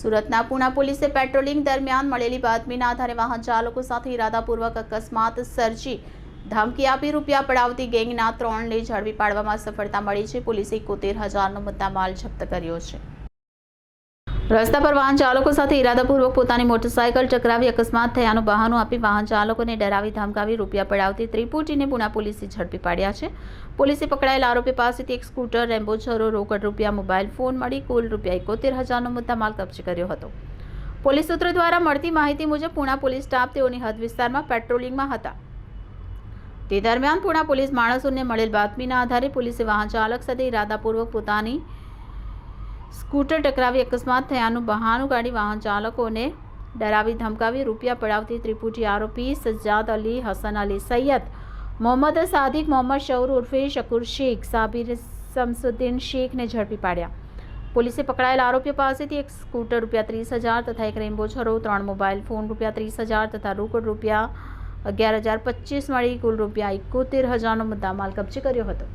સુરતના પુણા પોલીસે પેટ્રોલિંગ દરમિયાન મળેલી બાતમીના આધારે વાહન ચાલકો સાથે ઇરાદાપૂર્વક અકસ્માત સર્જી ધમકી આપી રૂપિયા પડાવતી ગેંગના ત્રણને ઝડપી પાડવામાં સફળતા મળી છે. પોલીસે એકોતેર હજારનો મુદ્દામાલ જપ્ત કર્યો છે. રસ્તા પર વાહન ચાલકો સાથે ઇરાદાપૂર્વક પોતાની મોટરસાયકલ ચક્રાવી અકસ્માત થયાનું બહાનું આપી વાહન ચાલકોને ડરાવી ધમકાવી રૂપિયા પડાવતી ત્રિપુટીને પુના પોલીસે ઝડપી પાડ્યા છે. પોલીસે પકડાયેલ આરોપી પાસેથી એક સ્કૂટર, રેમ્બો, છરો, રોકડ રૂપિયા, મોબાઈલ ફોન મળી કુલ રૂપિયા એકોતેર હજારનો મુદ્દામાલ કબજે કર્યો હતો. પોલીસ સૂત્રો દ્વારા મળતી માહિતી મુજબ પુણા પોલીસ સ્ટાફ તેઓની હદ વિસ્તારમાં પેટ્રોલિંગમાં હતા. તે દરમિયાન પુણા પોલીસ માણસોને મળેલ બાતમીના આધારે પોલીસે વાહન ચાલક સાથે ઇરાદાપૂર્વક પોતાની સ્કૂટર ટકરાવી અકસ્માત થયાનું બહાનું કાઢી વાહન ચાલકોને ડરાવી ધમકાવી રૂપિયા પડાવતી ત્રિપુટી આરોપી સજ્જાદ અલી, હસન અલી સૈયદ, મોહમ્મદ સાદિક, મોહમ્મદ શૌર ઉર્ફે શકુર શેખ, સાબિર શમસુદ્દીન શેખને ઝડપી પાડ્યા. પોલીસે પકડાયેલા આરોપીઓ પાસેથી એક સ્કૂટર રૂપિયા ત્રીસ હજાર તથા એક રેમ્બો છરો, ત્રણ મોબાઈલ ફોન રૂપિયા ત્રીસ હજાર તથા રોકડ રૂપિયા અગિયાર હજાર પચીસ મળી કુલ રૂપિયા એકોતેર હજારનો મુદ્દામાલ કબજે કર્યો હતો.